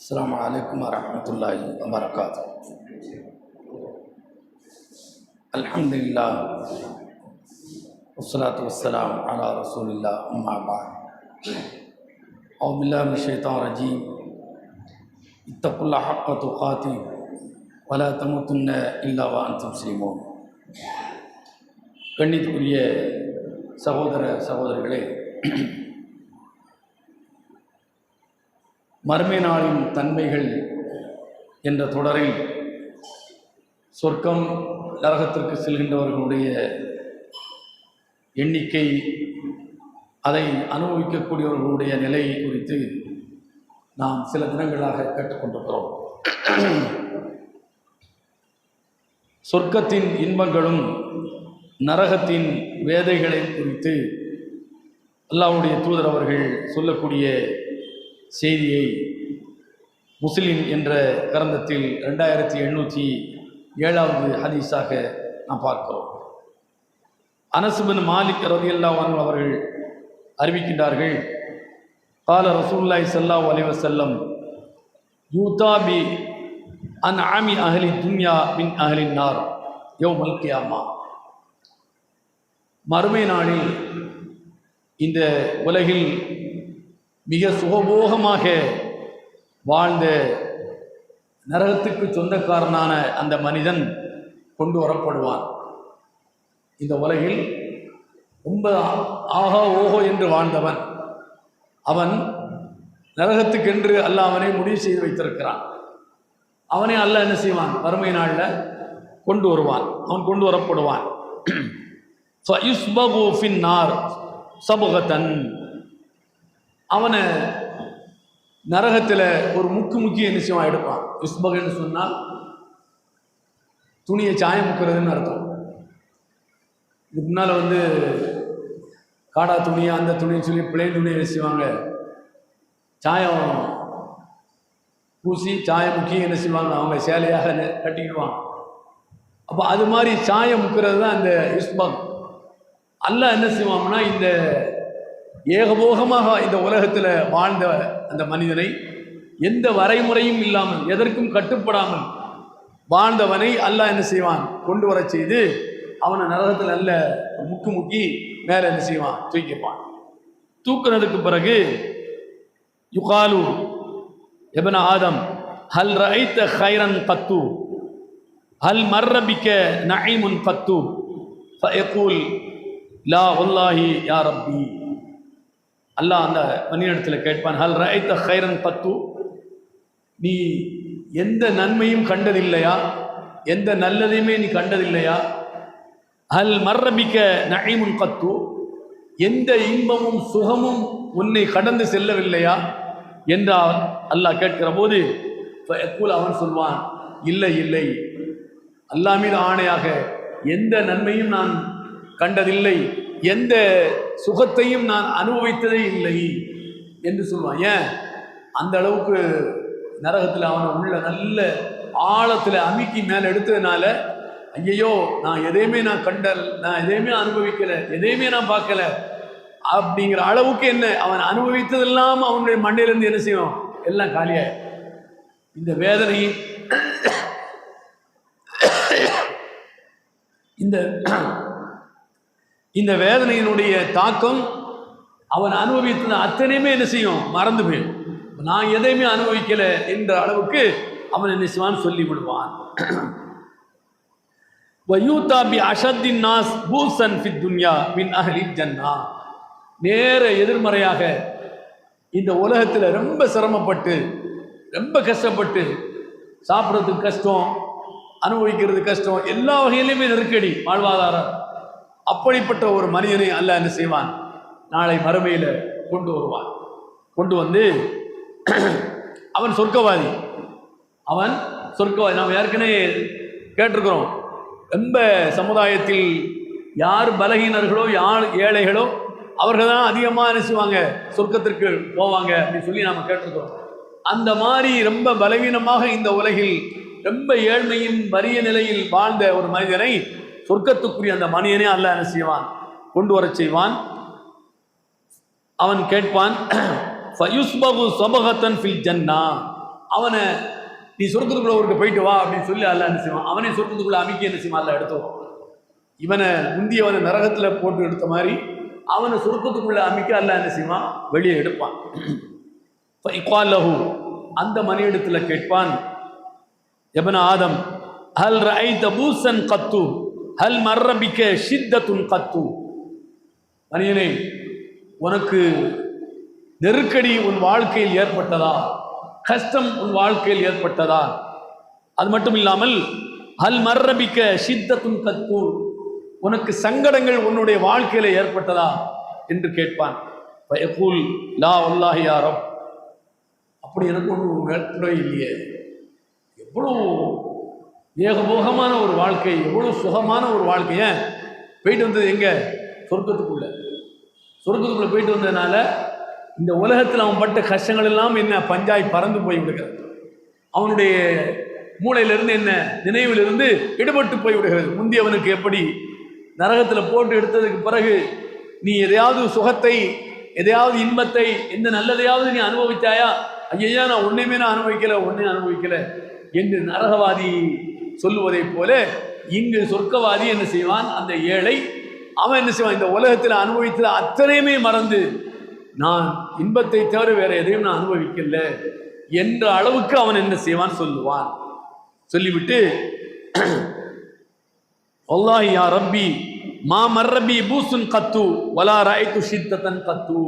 السلام عليكم ورحمة الله وبركاته الحمد لله والصلاة والسلام على رسول الله أما بعد أعوذ بالله من الشيطان الرجيم اتقوا الله حق تقاته ولا تموتن إلا وأنتم مسلمون கண்ணியத்துக்குரிய சகோதர சகோதரிகளே மர்மை நாளின் தன்மைகள் என்ற தொடரில் சொர்க்கம் நரகத்திற்கு செல்கின்றவர்களுடைய எண்ணிக்கை அதை அனுபவிக்கக்கூடியவர்களுடைய நிலை குறித்து நாம் சில தினங்களாக கேட்டுக்கொண்டிருக்கிறோம். சொர்க்கத்தின் இன்பங்களும் நரகத்தின் வேதைகளை குறித்து அல்லாவுடைய தூதர் அவர்கள் சொல்லக்கூடிய செய்தியை முஸ்லிம் என்ற கிரந்தத்தில் ரெண்டாயிரத்தி எண்ணூற்றி ஏழாவது ஹதீஸாக நாம் பார்க்கிறோம். அனசுபின் மாலிக் ரதியல்லா அவர்கள் அறிவிக்கின்றார்கள் கால ரசூல்லாய் சல்லாஹ் அலைவசல்லம் யூதாபி அன் ஆமி அகலி துன்யா மின் அகலின் நார் யோ மல்கியாமா மறுமை நாளில் இந்த உலகில் மிக சுகபோகமாக வாழ்ந்த நரகத்துக்கு சொந்தக்காரனான அந்த மனிதன் கொண்டு வரப்படுவான். இந்த உலகில் ரொம்ப ஆஹா ஓஹோ என்று வாழ்ந்தவன் அவன் நரகத்துக்கென்று அல்ல அவனை முடிவு செய்து வைத்திருக்கிறான். அவனை அல்ல என்ன செய்வான்? வறுமை நாளில் கொண்டு வருவான். அவன் கொண்டு வரப்படுவான். நார் சபுகத்தன் அவனை நரகத்தில் ஒரு முக்கு முக்கிய நிச்சயமாக எடுப்பான். யுஸ்பகன்னு சொன்னால் துணியை சாயம் முக்கிறதுன்னு அர்த்தம். இதுக்கு முன்னால் வந்து காடா துணி அந்த துணின்னு சொல்லி பிளேன் துணியை என்ன சாயம் பூசி சாயம் முக்கிய என்ன செய்வாங்க? அவங்க சேலையாக நெ- கட்டிக்கிடுவாங்க. அப்போ அது மாதிரி சாயம் முக்கிறது தான் அந்த யுஸ்பக் அல்ல என்ன செய்வாங்கன்னா இந்த ஏகபோகமாக இந்த உலகத்தில் வாழ்ந்த அந்த மனிதனை எந்த வரைமுறையும் இல்லாமல் எதற்கும் கட்டுப்படாமல் வாழ்ந்தவனை அல்லாஹ் என்ன செய்வான்? கொண்டு வர செய்து அவனை நரகத்தில் நல்ல முக்கு முக்கி மேலே என்ன செய்வான்? தூக்கிப்பான் தூக்குனதுக்கு பிறகு யுகாலு எபன ஆதம் ஹல் ரைத்த ஹைரன் பத்து? ஹல் மர்ரபிக்க நஐமுன் பத்து? ஃபயகூல் லா உல்லாஹி யா ரப்பி. அல்லாஹ் அந்த மனிதனிடத்தில் கேட்பான் ஹல் ரைத்த ஹைரன் பத்து? நீ எந்த நன்மையும் கண்டதில்லையா? எந்த நல்லதையுமே நீ கண்டதில்லையா? அல் மர்ரபிக்க நகைமுன் கத்து எந்த இன்பமும் சுகமும் உன்னை கடந்து செல்லவில்லையா? என்றால் அல்லாஹ் கேட்கிற போது அவன் சொல்வான் இல்லை இல்லை. அல்லாஹ் மீது ஆணையாக எந்த நன்மையும் நான் கண்டதில்லை. எந்த சுகத்தையும் நான் அனுபவித்ததே இல்லை என்று சொல்லுவான் ஏன்? அந்த அளவுக்கு நரகத்தில் அவனை உள்ள நல்ல ஆழத்தில் அமுக்கி மேலே எடுத்ததுனால ஐயையோ நான் எதையுமே நான் கண்டல் நான் எதையுமே அனுபவிக்கலை எதையுமே நான் பார்க்கல அப்படிங்கிற அளவுக்கு என்ன அவன் அனுபவித்ததெல்லாம் அவனுடைய மண்டையிலேருந்து என்ன செய்வோம் எல்லாம் காலியாக இந்த வேதனை இந்த இந்த வேதனையினுடைய தாக்கம் அவன் அனுபவித்தது அத்தனையுமே என்ன செய்யும்? மறந்து போயிடும். நான் எதையுமே அனுபவிக்கல என்ற அளவுக்கு அவன் என்ன செய்வான்? சொல்லி விடுவான் வயூதா பி அஷத்தின் நாஸ் பூசன் ஃபித் துன்யா மின் அஹ்லி ஜன்னா. நேர எதிர்மறையாக இந்த உலகத்தில் ரொம்ப சிரமப்பட்டு ரொம்ப கஷ்டப்பட்டு சாப்பிட்றதுக்கு கஷ்டம் அனுபவிக்கிறது கஷ்டம் எல்லா வகையிலையுமே நெருக்கடி வாழ்வாதாரம். அப்படிப்பட்ட ஒரு மனிதனை அல்ல என்ன செய்வான்? நாளை மறுமையில் கொண்டு வருவான். கொண்டு வந்து அவன் சொர்க்கவாதி. அவன் சொர்க்கவாதி. நாம் ஏற்கனவே கேட்டிருக்கிறோம். ரொம்ப சமுதாயத்தில் யார் பலகீனர்களோ யார் ஏழைகளோ அவர்கள் தான் அதிகமாக என்ன செய்வாங்க? சொர்க்கத்திற்கு போவாங்க அப்படின்னு சொல்லி நாம் கேட்டிருக்கிறோம். அந்த மாதிரி ரொம்ப பலவீனமாக இந்த உலகில் ரொம்ப ஏழ்மையும் வறிய நிலையில் வாழ்ந்த ஒரு மனிதனை சொர்க்கத்துக்குரிய அந்த மனிதனே அல்ல என்ன செய்வான்? கொண்டு வர செய்வான். அவன் கேட்பான் ஃபயுஸ்பகு சபகத்தன் ஃபில் ஜன்னா. அவனை நீ சொர்க்கத்துக்குள்ள ஒருக்க போயிட்டு வா அப்படின்னு சொல்லி அல்ல என்ன செய்வான்? அவனே சொர்க்கத்துக்குள்ள அமைக்க என்ன செய்வான்? அல்ல எடுத்துவான். இவனை முந்தியவனை நரகத்தில் போட்டு எடுத்த மாதிரி அவனை சொர்க்கத்துக்குள்ள அமைக்க அல்ல என்ன செய்வான்? வெளியே எடுப்பான். இக்வாலஹு. அந்த மணியிடத்தில் கேட்பான் எபன ஆதம் ஹல் ரைத பூசன் கத்து? ஹல் மர்ரபிக்க ஷித்தத்துன் கத்து. அனியனே உனக்கு நெருக்கடி உன் வாழ்க்கையில் ஏற்பட்டதா? கஷ்டம் உன் வாழ்க்கையில் ஏற்பட்டதா? அது மட்டும் இல்லாமல் ஹல் மர்ரபிக்க ஷித்தத்துன் கத்து. உனக்கு சங்கடங்கள் உன்னுடைய வாழ்க்கையில் ஏற்பட்டதா? என்று கேட்பான். பயபூல் லா உல்லாஹி யாரம் அப்படி எனக்கு ஒன்று ஒரு இல்லையே. எவ்வளோ ஏகபோகமான ஒரு வாழ்க்கை எவ்வளோ சுகமான ஒரு வாழ்க்கை ஏன்? போயிட்டு வந்தது எங்கே? சொர்க்கத்துக்குள்ளே. சொர்க்கத்துக்குள்ளே போயிட்டு வந்ததுனால இந்த உலகத்தில் அவன் பட்ட கஷ்டங்கள் எல்லாம் என்ன? பஞ்சாய் பறந்து போய் விடுகிறது. அவனுடைய மூளையிலிருந்து என்ன? நினைவிலிருந்து விடுபட்டு போய் விடுகிறது. முந்தியவனுக்கு எப்படி நரகத்தில் போட்டு எடுத்ததுக்கு பிறகு நீ எதையாவது சுகத்தை எதையாவது இன்பத்தை எந்த நல்லதையாவது நீ அனுபவித்தாயா? ஐயா நான் ஒன்றையுமே நான் அனுபவிக்கலை ஒன்றே அனுபவிக்கலை என்று நரகவாதி சொல்லுவதைப் போல இங்கு சொர்க்கவாதி என்ன செய்வான்? அந்த ஏழை அவன் என்ன செய்வான்? இந்த உலகத்தில் அனுபவித்தது அத்தனையுமே மறந்து நான் இன்பத்தை தவிர வேற எதையும் நான் அனுபவிக்கல என்ற அளவுக்கு அவன் என்ன செய்வான்? சொல்லுவான். சொல்லிவிட்டு வல்லாஹி யா ரப்பி மா மர்ரபி பூசுன் கத்து வலா ராய்த்து ஷித்தத்தன் கத்து.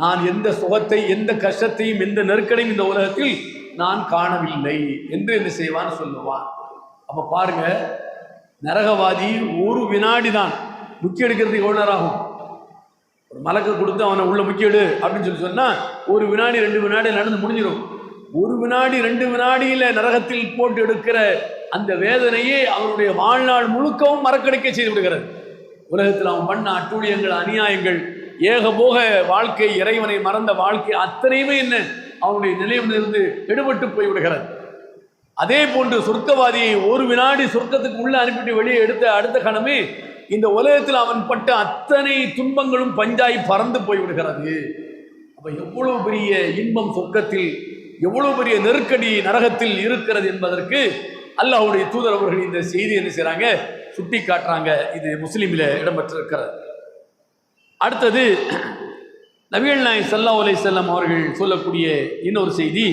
நான் எந்த சுகத்தை எந்த கஷ்டத்தையும் எந்த நெருக்கடையும் இந்த உலகத்தில் நான் காணவில்லை என்று என்ன செய்வான்? சொல்லுவான். அப்போ பாருங்க நரகவாதி ஒரு வினாடி தான் முக்கிய எடுக்கிறதுக்கு எவ்வளோ நேரம் ஆகும் ஒரு மலக்க கொடுத்து அவனை உள்ள முக்கியடு அப்படின்னு சொல்லி சொன்னால் ஒரு வினாடி ரெண்டு வினாடி நடந்து முடிஞ்சிடும் ஒரு வினாடி ரெண்டு வினாடியில் நரகத்தில் போட்டு எடுக்கிற அந்த வேதனையே அவனுடைய வாழ்நாள் முழுக்கவும் மறக்கடிக்க செய்து விடுகிறது. உலகத்தில் அவன் பண்ண அட்டூழியங்கள் அநியாயங்கள் ஏகபோக வாழ்க்கை இறைவனை மறந்த வாழ்க்கை அத்தனையுமே என்ன? அவனுடைய நிலையிலிருந்து எடுபட்டு போய் விடுகிறது. அதே போன்று சொர்க்கவாதியை ஒரு வினாடி சொர்க்கத்துக்கு உள்ளே அனுப்பிட்டு வெளியே எடுத்த அடுத்த கணமே இந்த உலகத்தில் அவன் பட்ட அத்தனை துன்பங்களும் பஞ்சாய் பறந்து போய் விடுகிறது எவ்வளவு பெரிய இன்பம் சொர்க்கத்தில் எவ்வளவு பெரிய நெருக்கடி நரகத்தில் இருக்கிறது என்பதற்கு அல்லாஹுடைய தூதர் அவர்கள் இந்த செய்தி என்ன செய்கிறாங்க சுட்டி காட்டுறாங்க. இது முஸ்லீமில் இடம்பெற்றிருக்கிறது. அடுத்தது நபிகள் நாய் சல்லா உலை செல்லம் அவர்கள் சொல்லக்கூடிய இன்னொரு செய்தி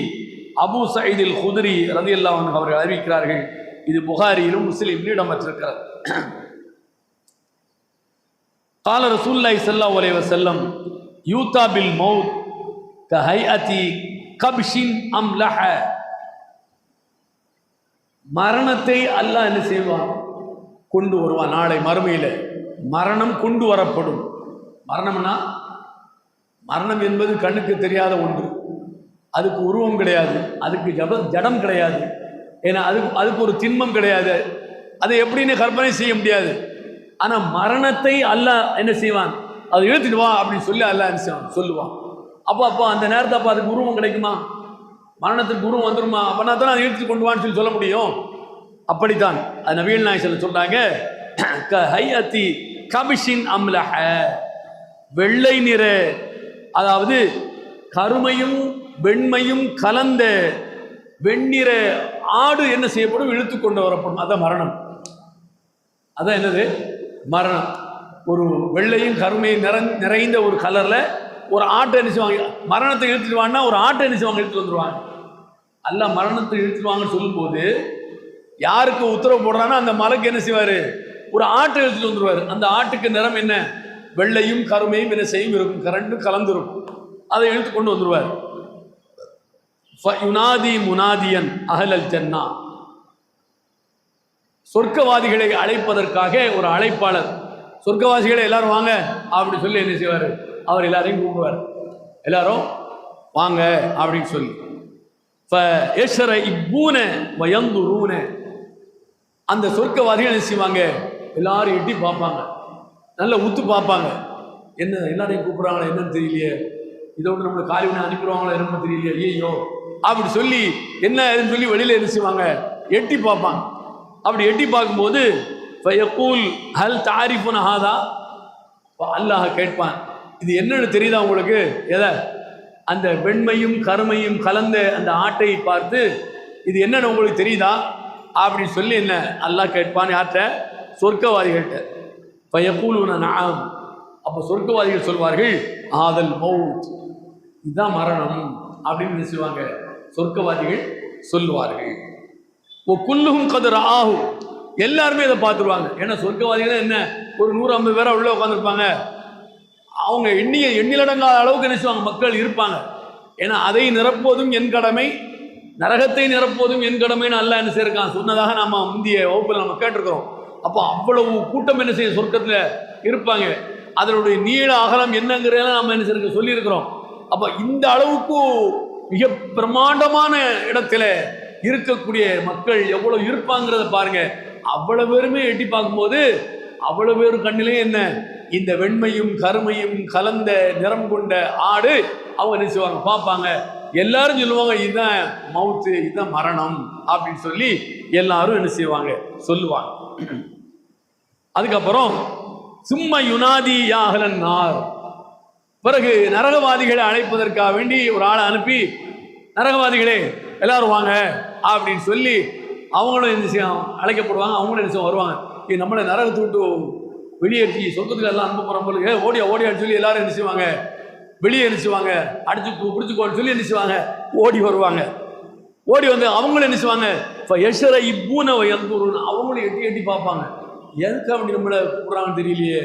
அபு சயீதில் குதிரி ரதி அல்லாஹன் அவர்கள் அறிவிக்கிறார்கள். இது புகாரியிலும் முஸ்லீமிலும் இடம்பெற்றிருக்கிறது கால ரசூல்லாய் சல்லா அலை செல்லம் யூதா பில் மௌத் கஹைஅதி கப்ஷின் அம் லஹ மரணத்தை அல்லாஹ் என்ன செய்வான்? கொண்டு வருவான். நாளை மறுமையில் மரணம் கொண்டு வரப்படும். மரணம்னா மரணம் என்பது கண்ணுக்கு தெரியாத ஒன்று. அதுக்கு உருவம் கிடையாது அதுக்கு ஜப ஜடம் கிடையாது. ஏன்னா அதுக்கு அதுக்கு ஒரு திண்மம் கிடையாது. அதை எப்படின்னு கற்பனை செய்ய முடியாது. ஆனால் மரணத்தை அல்லாஹ் என்ன செய்வான்? அதை இழுத்துட்டு வா அப்படின்னு சொல்லி அல்லாஹ் என்ன செய்வான்? சொல்லுவான். அப்போ அப்போ அந்த நேரத்தை அப்போ அதுக்கு உருவம் கிடைக்குமா? மரணத்துக்கு உருவம் வந்துருமா? அப்போனா தான் அதை இழுத்து கொண்டு வான்னு சொல்லி சொல்ல முடியும். அப்படித்தான். அது நவீன நாயசன் சொல்கிறாங்க க ஹையத்தி கமிஷின் அம்லஹ. வெள்ளை நிற அதாவது கருமையும் வெண்மையும் கலந்த வெண்ணிற ஆடு என்ன செய்யப்படும்? இழுத்து கொண்டு வரப்படும். அதான் மரணம். அதான் என்னது? மரணம். ஒரு வெள்ளையும் கருமையும் நிற நிறைந்த ஒரு கலரில் ஒரு ஆட்டை என்ன செய்வாங்க? மரணத்தை இழுத்துடுவாங்கன்னா ஒரு ஆட்டை என்ன செய்வாங்க? இழுத்துட்டு வந்துருவாங்க. அல்ல மரணத்தை இழுத்துட்டு வாங்கன்னு சொல்லும்போது யாருக்கு உத்தரவு போடுறான்னா அந்த மலைக்கு என்ன செய்வார்? ஒரு ஆட்டை இழுத்துட்டு வந்துடுவார் அந்த ஆட்டுக்கு நிறம் என்ன? வெள்ளையும் கருமையும் என்ன செய்யும்? இருக்கும். கரண்டும் கலந்துருக்கும் அதை இழுத்து கொண்டு வந்துடுவார் யுனாதி முனாதியன் அகலல் ஜன்னா சொர்க்கவாதிகளை அழைப்பதற்காக ஒரு அழைப்பாளர். சொர்க்கவாசிகளை எல்லாரும் வாங்க அப்படி சொல்லி என்ன செய்வார்? அவர் எல்லாரையும் கூப்பிடுவார். எல்லாரும் வாங்க அப்படின்னு சொல்லி. ஏஷர இப்பூன வயந்துருன அந்த சொர்க்கவாதிகள் என்ன செய்வாங்க? எல்லாரும் எட்டி பார்ப்பாங்க. நல்லா உத்து பார்ப்பாங்க. என்ன எல்லாரையும் கூப்பிடுறாங்களா என்னன்னு தெரியலையே. இதோட நம்மளை காலிவினை அனுப்பிடுவாங்களா என்னன்னு தெரியலையே. ஐயோ அப்படி சொல்லி என்ன சொல்லி வெளியில என்ன செய்வாங்க? எட்டி பார்ப்பாங்க. அப்படி எட்டி பார்க்கும்போது ஃபயக்கூல் ஹல் தாரிஃபுன் ஹாதா? அல்லாஹ் கேட்பான் இது என்னன்னு தெரியுதா உங்களுக்கு? எதை? அந்த வெண்மையும் கருமையும் கலந்த அந்த ஆட்டை பார்த்து இது என்னன்னு உங்களுக்கு தெரியுதா? அப்படின்னு சொல்லி என்ன அல்லாஹ் கேட்பான் யார்கிட்ட? சொர்க்கவாதிகள்கிட்ட. பயக்கூலுன நாம் அப்போ சொர்க்கவாதிகள் சொல்வார்கள் ஆதல் மவுத் இதுதான் மரணம் அப்படின்னு சொல்லுவாங்க சொர்க்கவாதிகள் சொல்லுவார்கள். ஓ குல்லுகும் கதிர் ஆகும். எல்லாருமே இதை பார்த்துருவாங்க. ஏன்னா சொர்க்கவாதிகள் என்ன? ஒரு நூறு ஐம்பது பேராக உள்ளே உட்காந்துருப்பாங்க அவங்க எண்ணிய எண்ணிலடங்காத அளவுக்கு நினைச்சுவாங்க மக்கள் இருப்பாங்க. ஏன்னா அதை நிரப்புவதும் என் கடமை நரகத்தை நிரப்புவதும் என் கடமைன்னு அல்ல என்ன செய்யிருக்கான் சொன்னதாக நம்ம முந்தைய வகுப்பில் நம்ம கேட்டிருக்கிறோம். அப்போ அவ்வளவு கூட்டம் என்ன செய்யும்? சொர்க்கத்தில் இருப்பாங்க. அதனுடைய நீள அகலம் என்னங்கிறதெல்லாம் நம்ம என்ன செய்ய சொல்லியிருக்கிறோம். அப்போ இந்த அளவுக்கு மிக பிரம்மாண்டமான இடத்துல இருக்கக்கூடிய மக்கள் எவ்வளோ இருப்பாங்கிறத பாருங்க. அவ்வளோ பேருமே எட்டி பார்க்கும்போது அவ்வளோ பேர் கண்ணிலே என்ன? இந்த வெண்மையும் கருமையும் கலந்த நிறம் கொண்ட ஆடு அவங்க என்ன செய்வாங்க? பார்ப்பாங்க. எல்லாரும் சொல்லுவாங்க இதுதான் மவுத்து இதுதான் மரணம் அப்படின்னு சொல்லி எல்லாரும் என்ன செய்வாங்க? சொல்லுவாங்க. அதுக்கப்புறம் சும்மா யுனாதி யாகலன் நார் பிறகு நரகவாதிகளை அழைப்பதற்காக வேண்டி ஒரு ஆளை அனுப்பி நரகவாதிகளே எல்லாரும் வாங்க அப்படின்னு சொல்லி அவங்களும் என்ன செய்யும் அழைக்கப்படுவாங்க. அவங்களும் என்ன செய்யும் வருவாங்க. இது நம்மளை நரகத்தை விட்டு வெளியேற்றி சொந்தத்துக்கு எல்லாம் அனுப்ப போகிறோம் போல ஏ ஓடியா ஓடியான்னு சொல்லி எல்லாரும் என்ன செய்வாங்க வெளியே என்ன செய்வாங்க அடிச்சு பிடிச்சிக்கோன்னு சொல்லி என்ன செய்வாங்க ஓடி வருவாங்க. ஓடி வந்து அவங்களும் என்ன செய்வாங்க இப்போ யஷர இப்பூன எந்தூருன்னு அவங்களும் எட்டி எட்டி பார்ப்பாங்க. எதுக்கு அப்படி நம்மளை கூப்பிட்றாங்கன்னு தெரியலையே.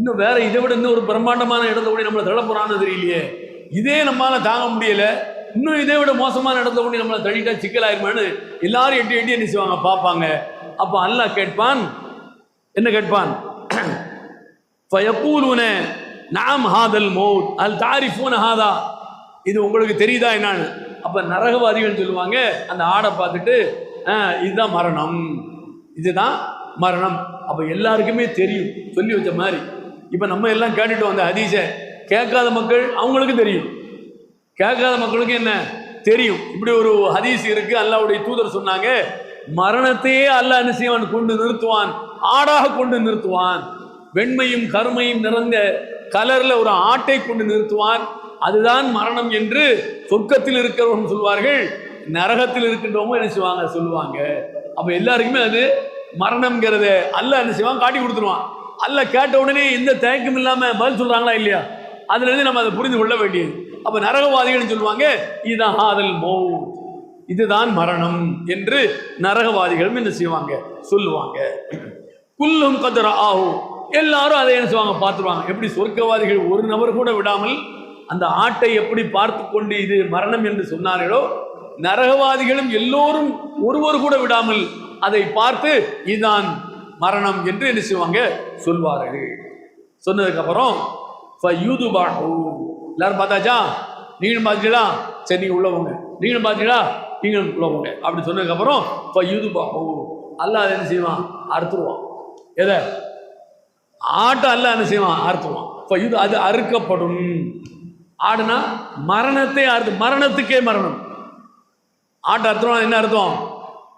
இன்னும் வேற இதை விட இன்னும் ஒரு பிரம்மாண்டமான இடத்துல கூட நம்மளை தள்ள போறான்னு தெரியலையே. இதே நம்மளால தாங்க முடியல. இன்னும் இதை விட மோசமான இடத்துல கூட நம்மளை தள்ளிட்டா சிக்கலாயிருமான்னு எல்லாரும் எட்டி எட்டி என்ன செய்வாங்க பார்ப்பாங்க. அப்போ அல்லாஹ் கேட்பான் என்ன கேட்பான்? ஃபயக்கூலுன நாம் ஹாதல் மௌத் அல் தாரிஃபூன ஹாதா. இது உங்களுக்கு தெரியுதா என்னன்னு? அப்போ நரகவாதிகள் சொல்லுவாங்க அந்த ஆடை பார்த்துட்டு "ஆ, இதுதான் மரணம். இதுதான் மரணம். அப்போ எல்லாருக்குமே தெரியும் சொல்லி வச்ச மாதிரி. இப்போ நம்ம எல்லாம் கேட்டுட்டு வந்த ஹதீஸை கேட்காத மக்கள் அவங்களுக்கும் தெரியும். கேட்காத மக்களுக்கு என்ன? தெரியும். இப்படி ஒரு ஹதீஸ் இருக்கு அல்லாவுடைய தூதர் சொன்னாங்க மரணத்தையே அல்ல என்ன செய்வான்? கொண்டு நிறுத்துவான். ஆடாக கொண்டு நிறுத்துவான். வெண்மையும் கருமையும் நிறைந்த கலரில் ஒரு ஆட்டை கொண்டு நிறுத்துவான். அதுதான் மரணம் என்று சொர்க்கத்தில் இருக்கிறவங்க சொல்வார்கள் நரகத்தில் இருக்கின்றவங்க என்ன செய்வாங்க? சொல்லுவாங்க. அப்போ எல்லாருக்குமே அது மரணம்ங்கிறத அல்ல என்ன செய்வான்? காட்டி கொடுத்துருவான். அல்ல கேட்ட உடனே எந்த தயக்கம் இல்லாமல் பதில் சொல்கிறாங்களா இல்லையா? அதுலேருந்து நம்ம அதை புரிந்து கொள்ள வேண்டியது. அப்போ நரகவாதிகள்னு சொல்லுவாங்க இதுதான் ஆதல் மோ இதுதான் மரணம் என்று நரகவாதிகளும் என்ன செய்வாங்க? சொல்லுவாங்க. குல்லும் கதர ஆகும் எல்லாரும் அதை என்ன செய்வாங்க? பார்த்துருவாங்க. எப்படி சொர்க்கவாதிகள் ஒரு நபர் கூட விடாமல் அந்த ஆட்டை எப்படி பார்த்து கொண்டு இது மரணம் என்று சொன்னார்களோ நரகவாதிகளும் எல்லோரும் ஒருவர் கூட விடாமல் அதை பார்த்து இதுதான் மரணம் என்று என்ன செய்வாங்க? சொல்வார்கள். சொன்னதுக்கப்புறம் ஃபயூதுபாஹு. எல்லாரும் பார்த்தாச்சா? நீங்களும் பார்த்தீங்களா சரி நீங்கள் உள்ளவங்க நீங்களும் பார்த்தீங்களா நீங்களும் உள்ளவங்க அப்படி சொன்னதுக்கப்புறம் ஃபயூதுபாஹு. அல்லாஹ் அதை என்ன செய்வான்? அறுத்துருவான். எதை? ஆட்டை அல்லாஹ் என்ன செய்வான்? அறுத்துருவான். இது அது அறுக்கப்படும். ஆடுனா மரணத்தை அறுத்து மரணத்துக்கே மரணம். ஆட்டை அர்த்தம் என்ன அர்த்தம்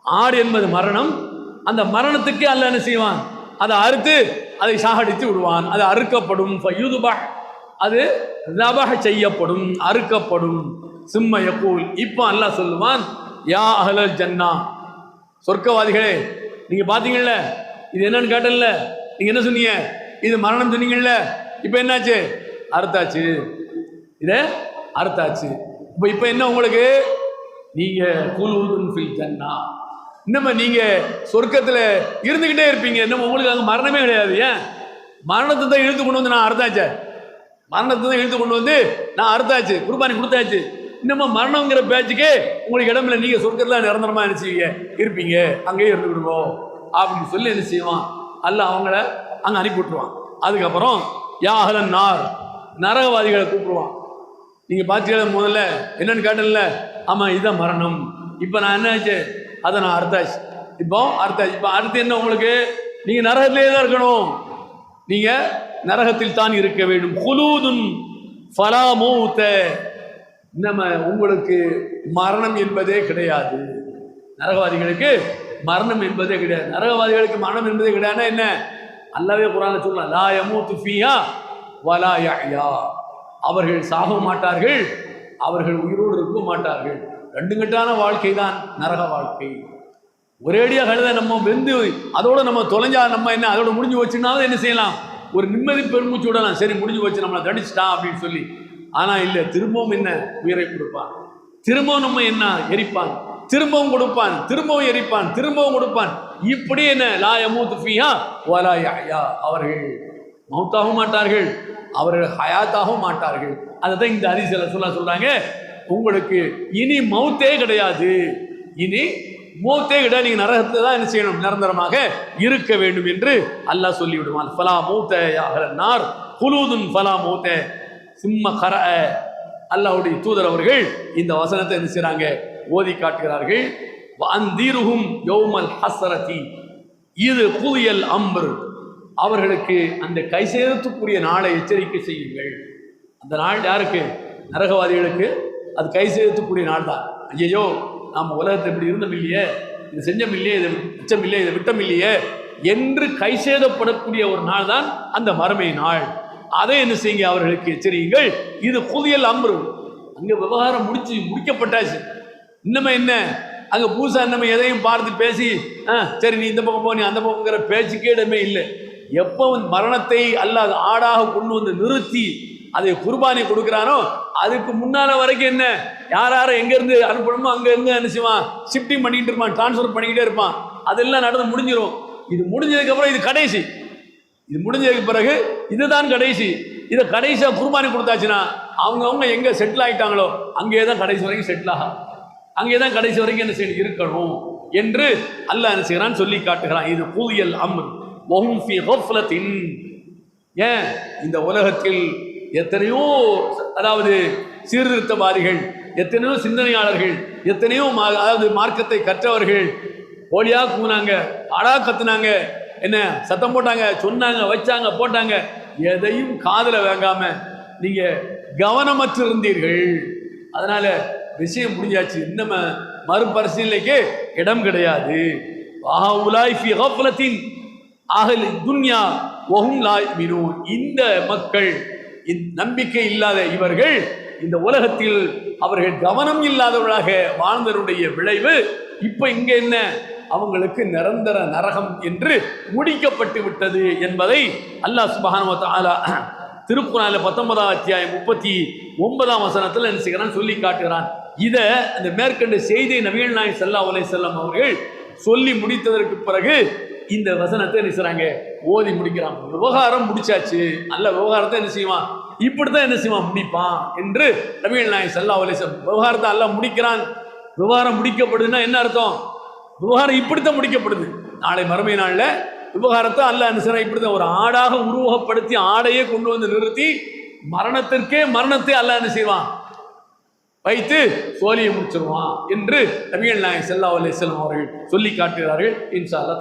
ஆடு என்பது மரணம். அந்த மரணத்துக்கே அல்ல என்ன செய்வான்? அதை அறுத்து அதை சாகடித்து விடுவான். அது அறுக்கப்படும். அது லபக செய்யப்படும் அறுக்கப்படும். சிம்ம கூல் இப்போ அல்லாஹ் சொல்லுவான் யா அகல ஜன்னா. சொர்க்கவாதிகளே நீங்கள் பார்த்தீங்கல்ல இது என்னன்னு கேட்டல நீங்கள் என்ன சொன்னீங்க? இது மரணம் சொன்னீங்கல்ல? இப்போ என்னாச்சு? அறுத்தாச்சு. இதை அறுத்தாச்சு. இப்போ இப்போ என்ன உங்களுக்கு? நீங்க குலூதுன் ஃபில் ஜன்னா. இன்னமும் நீங்கள் சொர்க்கத்தில் இருந்துக்கிட்டே இருப்பீங்க. இன்னும் உங்களுக்கு அங்கே மரணமே கிடையாது. ஏன்? மரணத்தை தான் இழுத்து கொண்டு வந்து நான் அறுத்தாச்சே. மரணத்தை தான் இழுத்து கொண்டு வந்து நான் அறுத்தாச்சு. குர்பானி கொடுத்தாச்சு. இன்னமும் மரணங்கிற பேச்சுக்கே உங்களுக்கு இடமில்ல நீங்கள் சொர்க்கத்தில் நிரந்தரமாக என்ன செய்வீங்க? இருப்பீங்க. அங்கேயே இருந்து விடுவோம். அப்படின்னு சொல்லி என்ன செய்வான்? அல்ல அவங்கள அங்கே அனுப்பி விட்டுருவான். அதுக்கப்புறம் யாகலன் நார் நரகவாதிகளை கூப்பிடுவான். நீங்கள் பார்த்தீங்களா முதல்ல? என்னன்னு கேட்டல ஆமாம் இதுதான் மரணம். இப்போ நான் என்ன ஆச்சு? அதை நான் அர்த்தாச்சு. இப்போ அர்த்தாச்சு இப்போ அடுத்து என்ன உங்களுக்கு? நீங்கள் நரகத்திலே தான் இருக்கணும். நீங்கள் நரகத்தில் தான் இருக்க வேண்டும். குலூதுன் ஃபலாமூத்த நம்ம உங்களுக்கு மரணம் என்பதே கிடையாது. நரகவாதிகளுக்கு மரணம் என்பதே கிடையாது. நரகவாதிகளுக்கு மரணம் என்பதே கிடையாதுன்னா என்ன? அல்லவே குரான சொல்லலாம் லா யமூத்து ஃபியா வலா யா அவர்கள் சாக மாட்டார்கள் அவர்கள் உயிரோடு இருக்க மாட்டார்கள். ரெண்டு கட்டான வாழ்க்கை தான் நரக வாழ்க்கை. ஒரேடியாக கழுத நம்ம வெந்து அதோட நம்ம தொலைஞ்சா நம்ம என்ன அதோட முடிஞ்சு வச்சுனாலும் என்ன செய்யலாம்? ஒரு நிம்மதி பெருமூச்சு விடலாம் சரி முடிஞ்சு வச்சு நம்மளை தடிச்சிட்டான் அப்படின்னு சொல்லி. ஆனால் இல்லை திரும்பவும் என்ன உயிரை கொடுப்பான்? திரும்பவும் நம்ம என்ன எரிப்பான்? திரும்பவும் கொடுப்பான் திரும்பவும் எரிப்பான் திரும்பவும் கொடுப்பான். இப்படி என்ன? லா யமூத்து ஃபியா வலா அவர்கள் மௌத்தாகவும் மாட்டார்கள் அவர்கள் ஹயாத்தாகவும் மாட்டார்கள். அதை தான் இந்த ஹதீஸ்ல சொல்ல சொல்கிறாங்க உங்களுக்கு இனி மௌத்தே கிடையாது. இனி மௌத்தே கிடையாது நீங்கள் நரகத்தை தான் என்ன செய்யணும்? நிரந்தரமாக இருக்க வேண்டும் என்று அல்லாஹ் சொல்லிவிடுவான். ஃபலா மௌத்த யாகலன்னார் குலூதுன் ஃபலா மூத்த. சிம்ம கர அல்லாஹுடைய தூதர் அவர்கள் இந்த வசனத்தை என்ன செய்கிறாங்க ஓதி காட்டுகிறார்கள். அந்தீருகும் யோமல் ஹஸ்ரதி. இது புதியல் அம்பர் அவர்களுக்கு அந்த கை சேதத்துக்குரிய நாளை எச்சரிக்கை செய்யுங்கள். அந்த நாள் யாருக்கு? நரகவாதிகளுக்கு அது கை சேர்த்துக்கூடிய நாள் தான் ஐயையோ நாம் உலகத்தை இப்படி இருந்தோம் இல்லையே இது செஞ்சம் இல்லையே இதை மிச்சம் இல்லையே இதை விட்டம் இல்லையே என்று கை சேதப்படக்கூடிய ஒரு நாள் தான் அந்த மறுமை நாள். அதை என்ன செய்யுங்க அவர்களுக்கு எச்சரியுங்கள். இது புதியல் அம்பரு அங்கே விவகாரம் முடிச்சு முடிக்கப்பட்டாச்சு. இன்னமே என்ன? அங்கே பூசா நம்ம எதையும் பார்த்து பேசி ஆ சரி நீ இந்த பக்கம் போ நீ அந்த பக்கங்கிற பேச்சுக்கே இடமே இல்லை. எப்போ வந்து மரணத்தை அல்லாத ஆடாக கொண்டு வந்து நிறுத்தி அது குர்பானி கொடுக்குறானோ? அதுக்கு முன்னால வரைக்கும் என்ன? யார் யாரை எங்கேருந்து அனுப்பணுமோ அங்கே அனுப்பிச்சுவான் ஷிஃப்டிங் பண்ணிக்கிட்டு இருப்பான் ட்ரான்ஸ்ஃபர் பண்ணிக்கிட்டே இருப்பான். அதெல்லாம் நடந்து முடிஞ்சிடும் இது முடிஞ்சதுக்கப்புறம் இது கடைசி. இது முடிஞ்சதுக்கு பிறகு இதுதான் கடைசி. இதை கடைசியாக குர்பானி கொடுத்தாச்சுன்னா அவங்கவுங்க எங்கே செட்டில் ஆகிட்டாங்களோ அங்கேயே தான் கடைசி வரைக்கும் செட்டில் ஆகும் அங்கே தான் கடைசி வரைக்கும் என்ன செய்யணும்? இருக்கணும் என்று அல்லாஹ் என்ன செய்கிறான் சொல்லி காட்டுகிறான். இது கூதியல் அம்ர். வஹும் ஃபி கஃப்லத்தின். ஏன்? இந்த உலகத்தில் எத்தனையோ அதாவது சீர்திருத்தவாதிகள் எத்தனையோ சிந்தனையாளர்கள் எத்தனையோ மா- அதாவது மார்க்கத்தை கற்றவர்கள் போலியாக கூனாங்க அடா கத்துனாங்க என்ன சத்தம் போட்டாங்க சொன்னாங்க வச்சாங்க போட்டாங்க எதையும் காதுல வாங்காம நீங்க கவனமற்று இருந்தீர்கள் அதனால விஷயம் முடிஞ்சாச்சு இன்னம மறுபரிசீலனைக்கு இடம் கிடையாது. ஆஹா துன்யா லாய் மினூன். இந்த மக்கள் நம்பிக்கை இல்லாத இவர்கள் இந்த உலகத்தில் அவர்கள் கவனம் இல்லாதவர்களாக வாழ்ந்தவருடைய விளைவு இப்போ இங்கே என்ன? அவங்களுக்கு நிரந்தர நரகம் என்று முடிக்கப்பட்டு விட்டது என்பதை அல்லாஹ் சுபஹானஹு வ திருக்குறான்ல பத்தொன்பதாம் அத்தியாயம் முப்பத்தி ஒன்பதாம் வசனத்தில் என்ன செய்கிறான் சொல்லி காட்டுகிறான். இதை அந்த மேற்கண்ட செய்தி நவீன நாய் ஸல்லல்லாஹு உலை செல்லம் அவர்கள் சொல்லி முடித்ததற்கு பிறகு இந்த வசனத்தை என்ன செய்கிறாங்க ஓதி முடிக்கிறான். விவகாரம் முடிச்சாச்சு. நல்ல விவகாரத்தை என்ன செய்வான்? இப்படித்தான் என்ன செய்வான்? முடிப்பான் என்று நபிகள் நாயகம் சல்லா அலிசம் விவகாரத்தை எல்லாம் முடிக்கிறான். விவகாரம் முடிக்கப்படுதுன்னா என்ன அர்த்தம்? விவகாரம் இப்படித்தான் முடிக்கப்படுது. நாளை மறுமை நாளில் விவகாரத்தை அல்ல என்ன செய்றான்? இப்படித்தான் ஒரு ஆடாக உருவகப்படுத்தி ஆடையே கொண்டு வந்து நிறுத்தி மரணத்திற்கே மரணத்தை அல்லாஹ் என்ன செய்வான்? வைத்து சோழியை முடிச்சிருவான் என்று நபிகள் நாயகம் செல்லா அலி செல்லம் அவர்கள் சொல்லி காட்டுகிறார்கள். இன்சா அல்லா